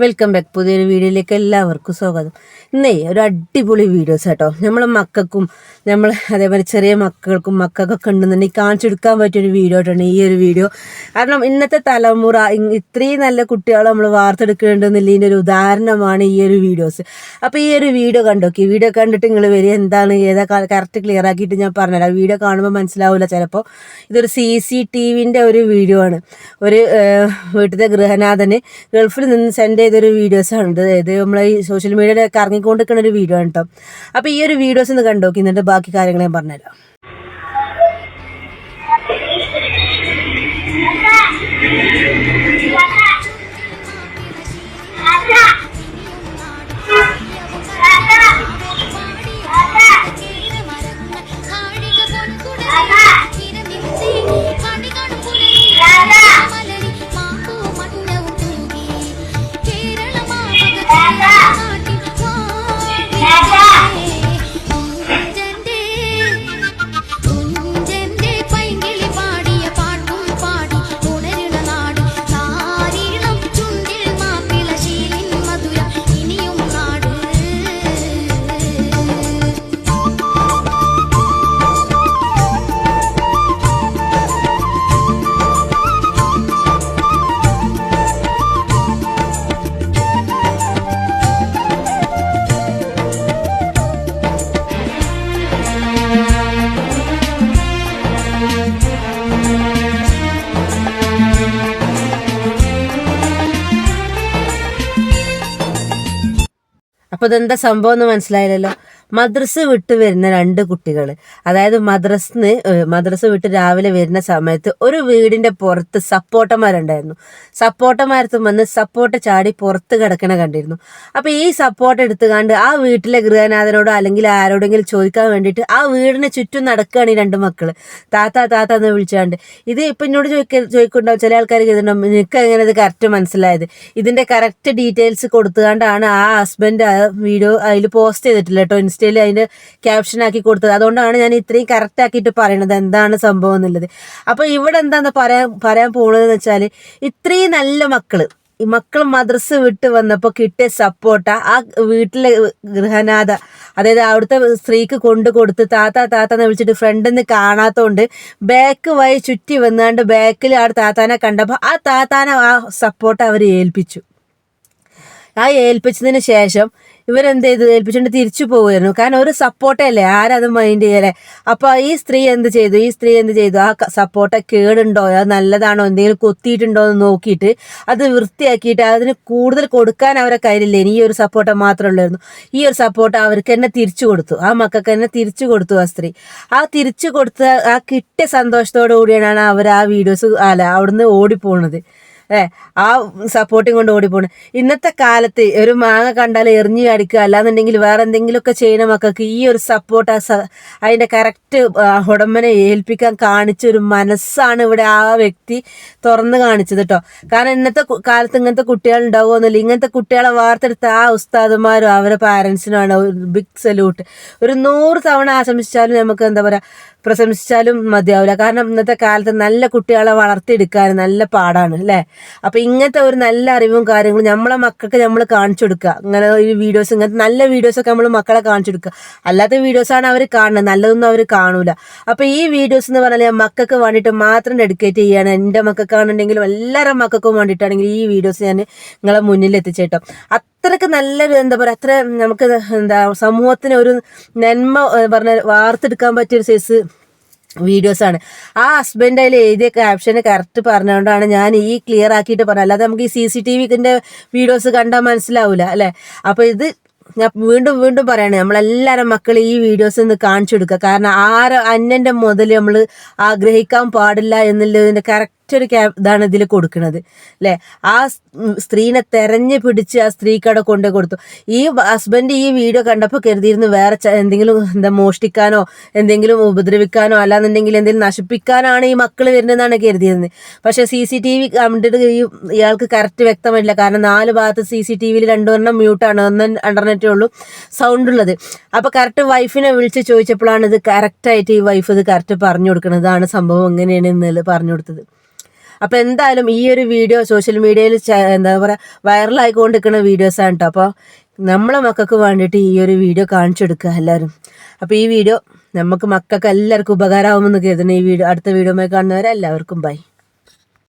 Welcome back പുതിയൊരു വീഡിയോയിലേക്ക് എല്ലാവർക്കും സ്വാഗതം. ഇന്നേ ഒരു അടിപൊളി വീഡിയോസ് കേട്ടോ നമ്മളെ മക്കൾക്കും നമ്മൾ അതേപോലെ ചെറിയ മക്കൾക്കും മക്കൾക്കൊക്കെ ഉണ്ടെന്നുണ്ടെങ്കിൽ കാണിച്ചു കൊടുക്കാൻ പറ്റിയൊരു വീഡിയോ ആയിട്ടാണ് ഈ ഒരു വീഡിയോ. കാരണം ഇന്നത്തെ തലമുറ ഇത്രയും നല്ല കുട്ടികളെ നമ്മൾ വാർത്തെടുക്കുന്നുണ്ടെന്നുള്ളതിന്റെ ഒരു ഉദാഹരണമാണ് ഈ ഒരു വീഡിയോസ്. അപ്പോൾ ഈ ഒരു വീഡിയോ കണ്ടോക്കി. വീഡിയോ കണ്ടിട്ട് നിങ്ങൾ വരിക. എന്താണ് ഏതാ കറക്റ്റ് ക്ലിയർ ആക്കിയിട്ട് ഞാൻ പറഞ്ഞുതരാം. വീഡിയോ കാണുമ്പോൾ മനസ്സിലാവില്ല ചിലപ്പോൾ ഇതൊരു സി സി ടി വിന്റെ ഒരു വീഡിയോ ആണ്. ഒരു വീട്ടിലെ ഗൃഹനാഥന് ഗൾഫിൽ നിന്ന് സെൻഡ് ചെയ്തൊരു വീഡിയോസാണ്. ആണ് അതായത് നമ്മൾ ഈ സോഷ്യൽ മീഡിയയിലൊക്കെ ഇറങ്ങിക്കൊണ്ടിരിക്കുന്ന ഒരു വീഡിയോ ആണ് കേട്ടോ അപ്പോൾ ഈ ഒരു വീഡിയോസ് ഒന്ന് കണ്ടോക്കി എന്നിട്ട് ബാക്കി കാര്യങ്ങൾ ഞാൻ പറഞ്ഞുതരാം. അപ്പോൾ ഇതെന്താ സംഭവം എന്ന് മനസ്സിലായില്ലല്ലോ. മദ്രസ് വിട്ട് വരുന്ന രണ്ട് കുട്ടികൾ അതായത് മദ്രസ്ന്ന് മദ്രസ് വിട്ട് രാവിലെ വരുന്ന സമയത്ത് ഒരു വീടിന്റെ പുറത്ത് സപ്പോട്ടമാരുണ്ടായിരുന്നു സപ്പോട്ടമാരത്ത് വന്ന് സപ്പോട്ട ചാടി പുറത്ത് കിടക്കണ കണ്ടിരുന്നു. അപ്പോൾ ഈ സപ്പോർട്ട് എടുത്തുകൊണ്ട് ആ വീട്ടിലെ ഗൃഹനാഥനോടോ അല്ലെങ്കിൽ ആരോടെങ്കിലും ചോദിക്കാൻ വേണ്ടിയിട്ട് ആ വീടിന് ചുറ്റും നടക്കുകയാണ് ഈ രണ്ട് മക്കൾ താത്ത താത്ത എന്ന് വിളിച്ചാണ്ട്. ഇത് ഇപ്പം എന്നോട് ചോദിക്ക ചോദിക്കുന്നുണ്ടാവും ചില ആൾക്കാർ കേൾക്കുന്നുണ്ടാവും നിനക്ക് എങ്ങനെ ഇത് കറക്റ്റ് മനസ്സിലായത്. ഇതിന്റെ കറക്റ്റ് ഡീറ്റെയിൽസ് കൊടുത്തുകൊണ്ടാണ് ആ ഹസ്ബൻഡ് വീഡിയോ അതിൽ പോസ്റ്റ് ചെയ്തിട്ടില്ല കേട്ടോ ഇൻസ്റ്റയിൽ അതിന്റെ ക്യാപ്ഷൻ ആക്കി കൊടുത്തത്. അതുകൊണ്ടാണ് ഞാൻ ഇത്രയും കറക്റ്റ് ആക്കിയിട്ട് പറയണത് എന്താണ് സംഭവം എന്നുള്ളത്. അപ്പോൾ ഇവിടെ എന്താന്ന് പറയാൻ പറയാൻ പോണതെന്ന് വെച്ചാൽ ഇത്രയും നല്ല മക്കൾ ഈ മക്കൾ മദ്രസ് വിട്ട് വന്നപ്പോൾ കിട്ടിയ സപ്പോർട്ട ആ വീട്ടിലെ ഗൃഹനാഥ അതായത് അവിടുത്തെ സ്ത്രീക്ക് കൊണ്ടു കൊടുത്ത് താത്ത താത്ത എന്ന് വിളിച്ചിട്ട് ഫ്രണ്ടിന്ന് കാണാത്തതുകൊണ്ട് ബാക്ക് വഴി ചുറ്റി വന്നാണ്ട് ബാക്കിൽ ആ താത്താനെ കണ്ടപ്പോൾ ആ താത്താനെ ആ സപ്പോർട്ട് അവർ ഏൽപ്പിച്ചു. ആ ഏൽപ്പിച്ചതിന് ശേഷം ഇവരെന്ത് ചെയ്തു ഏൽപ്പിച്ചുകൊണ്ട് തിരിച്ചു പോകുമായിരുന്നു കാരണം ഒരു സപ്പോർട്ടല്ലേ? ആരത് മൈൻഡ് ചെയ്യലേ? അപ്പൊ ഈ സ്ത്രീ എന്ത് ചെയ്തു? ഈ സ്ത്രീ എന്ത് ചെയ്തു? ആ സപ്പോർട്ട കേടുണ്ടോ? അത് നല്ലതാണോ? എന്തെങ്കിലും കൊത്തിയിട്ടുണ്ടോ എന്ന് നോക്കിയിട്ട് അത് വൃത്തിയാക്കിയിട്ട് അതിന് കൂടുതൽ കൊടുക്കാൻ അവരെ കയ്യിലില്ല? ഈ ഒരു സപ്പോർട്ട മാത്രമേ ഉള്ളായിരുന്നു. ഈ ഒരു സപ്പോർട്ട് അവർക്ക് തന്നെ തിരിച്ചു കൊടുത്തു. ആ മക്കൾക്ക് തന്നെ തിരിച്ചു കൊടുത്തു ആ സ്ത്രീ. ആ തിരിച്ചു കൊടുത്ത ആ കിട്ടിയ സന്തോഷത്തോടു കൂടിയാണ് അവർ ആ വീഡിയോസ് അല്ല അവിടുന്ന് ഓടിപ്പോണത്. ഏ ആ സപ്പോർട്ടിങ് കൊണ്ട് ഓടിപ്പോണ്. ഇന്നത്തെ കാലത്ത് ഒരു മാങ്ങ കണ്ടാൽ എറിഞ്ഞു അടിക്കുക അല്ലാന്നുണ്ടെങ്കിൽ വേറെ എന്തെങ്കിലുമൊക്കെ ചെയ്യുന്ന മക്കൾക്ക്. ഈ ഒരു സപ്പോർട്ട് അതിന്റെ കറക്റ്റ് ഉടമ്പനെ ഏൽപ്പിക്കാൻ കാണിച്ച ഒരു മനസ്സാണ് ഇവിടെ ആ വ്യക്തി തുറന്ന് കാണിച്ചത് കേട്ടോ. കാരണം ഇന്നത്തെ കാലത്ത് ഇങ്ങനത്തെ കുട്ടികൾ ഉണ്ടാവുമെന്നില്ല ഇങ്ങനത്തെ കുട്ടികളെ വാർത്തെടുത്ത ആ ഉസ്താദുമാരും അവരെ പാരൻസിനുമാണ് ബിഗ് സല്യൂട്ട് ഒരു നൂറ് തവണ ആശംസിച്ചാലും നമുക്ക് എന്താ പറയാ പ്രശംസിച്ചാലും മതിയാവില്ല. കാരണം ഇന്നത്തെ കാലത്ത് നല്ല കുട്ടികളെ വളർത്തിയെടുക്കാൻ നല്ല പാടാണ് അല്ലേ? അപ്പൊ ഇങ്ങനത്തെ ഒരു നല്ല അറിവും കാര്യങ്ങളും നമ്മളെ മക്കൾക്ക് നമ്മൾ കാണിച്ചു കൊടുക്കുക. ഇങ്ങനെ ഈ വീഡിയോസ് ഇങ്ങനത്തെ നല്ല വീഡിയോസ് ഒക്കെ നമ്മൾ മക്കളെ കാണിച്ചു കൊടുക്കുക. അല്ലാത്ത വീഡിയോസാണ് അവർ കാണുന്നത്. നല്ലതൊന്നും അവർ കാണൂല. അപ്പൊ ഈ വീഡിയോസ് എന്ന് പറഞ്ഞാൽ മക്കൾക്ക് വേണ്ടിയിട്ട് മാത്രം ഡെഡിക്കേറ്റ് ചെയ്യാണ്. എന്റെ മക്കൾക്കാണെന്നുണ്ടെങ്കിലും എല്ലാവരുടെ മക്കൾക്കും വേണ്ടിയിട്ടാണെങ്കിൽ ഈ വീഡിയോസ് ഞാൻ നിങ്ങളെ മുന്നിൽ എത്തിച്ചേട്ടോ. അത്രയ്ക്ക് നല്ലൊരു എന്താ പറയുക അത്ര നമുക്ക് എന്താ സമൂഹത്തിന് ഒരു നന്മ പറഞ്ഞ വാർത്തെടുക്കാൻ പറ്റിയൊരു സൈസ് വീഡിയോസ് ആണ്. ആ ഹസ്ബൻഡ് അതിൽ എഴുതിയ ക്യാപ്ഷന് കറക്റ്റ് പറഞ്ഞുകൊണ്ടാണ് ഞാൻ ഈ ക്ലിയർ ആക്കിയിട്ട് പറഞ്ഞത്. അല്ലാതെ നമുക്ക് ഈ സി സി ടി വിന്റെ വീഡിയോസ് കണ്ടാൽ മനസ്സിലാവില്ല അല്ലേ? അപ്പോൾ ഇത് ഞാൻ വീണ്ടും വീണ്ടും പറയണേ നമ്മളെല്ലാവരും മക്കൾ ഈ വീഡിയോസ് ഒന്ന് കാണിച്ചു കൊടുക്കുക. കാരണം ആരോ അന്നന്റെ മുതൽ നമ്മൾ ആഗ്രഹിക്കാൻ പാടില്ല എന്നുള്ളതിന്റെ കറക്റ്റ് ഒരു ക്യാ ഇതാണ് ഇതിൽ കൊടുക്കുന്നത് അല്ലേ ആ സ്ത്രീനെ തെരഞ്ഞു പിടിച്ച് ആ സ്ത്രീക്കടെ കൊണ്ടു കൊടുത്തു. ഈ ഹസ്ബൻഡ് ഈ വീഡിയോ കണ്ടപ്പോൾ കരുതിയിരുന്നു വേറെ എന്തെങ്കിലും എന്താ മോഷ്ടിക്കാനോ എന്തെങ്കിലും ഉപദ്രവിക്കാനോ അല്ലാന്നുണ്ടെങ്കിൽ എന്തെങ്കിലും നശിപ്പിക്കാനാണ് ഈ മക്കൾ വരുന്നതെന്നാണ് കരുതിയിരുന്നത്. പക്ഷേ സി സി ടി വി കണ്ടിട്ട് ഈ ഇയാൾക്ക് കറക്റ്റ് വ്യക്തമല്ല കാരണം നാല് ഭാഗത്ത് സി സി ടി വിയിൽ രണ്ടെണ്ണം മ്യൂട്ടാണ്. ഒന്ന് ഇന്റർനെറ്റേ ഉള്ളൂ സൗണ്ട് ഉള്ളത്. അപ്പോൾ കറക്റ്റ് വൈഫിനെ വിളിച്ച് ചോദിച്ചപ്പോഴാണ് ഇത് കറക്റ്റായിട്ട് ഈ വൈഫ് ഇത് കറക്റ്റ് പറഞ്ഞു കൊടുക്കുന്നത് ഇതാണ് സംഭവം എങ്ങനെയാണ് എന്നുള്ളത് പറഞ്ഞു കൊടുത്തത്. അപ്പോൾ എന്തായാലും ഈ ഒരു വീഡിയോ സോഷ്യൽ മീഡിയയിൽ എന്താ പറയുക വൈറലായിക്കൊണ്ടിരിക്കുന്ന ആണ് കേട്ടോ അപ്പോൾ നമ്മളെ മക്കൾക്ക് വേണ്ടിയിട്ട് ഈ ഒരു വീഡിയോ കാണിച്ചു കൊടുക്കുക എല്ലാവരും. അപ്പോൾ ഈ വീഡിയോ നമുക്ക് മക്കൾക്ക് എല്ലാവർക്കും ഉപകാരമാകുമെന്ന് കരുതുന്നു. ഈ വീഡിയോ അടുത്ത വീഡിയോ കാണുന്നവരെ എല്ലാവർക്കും ബൈ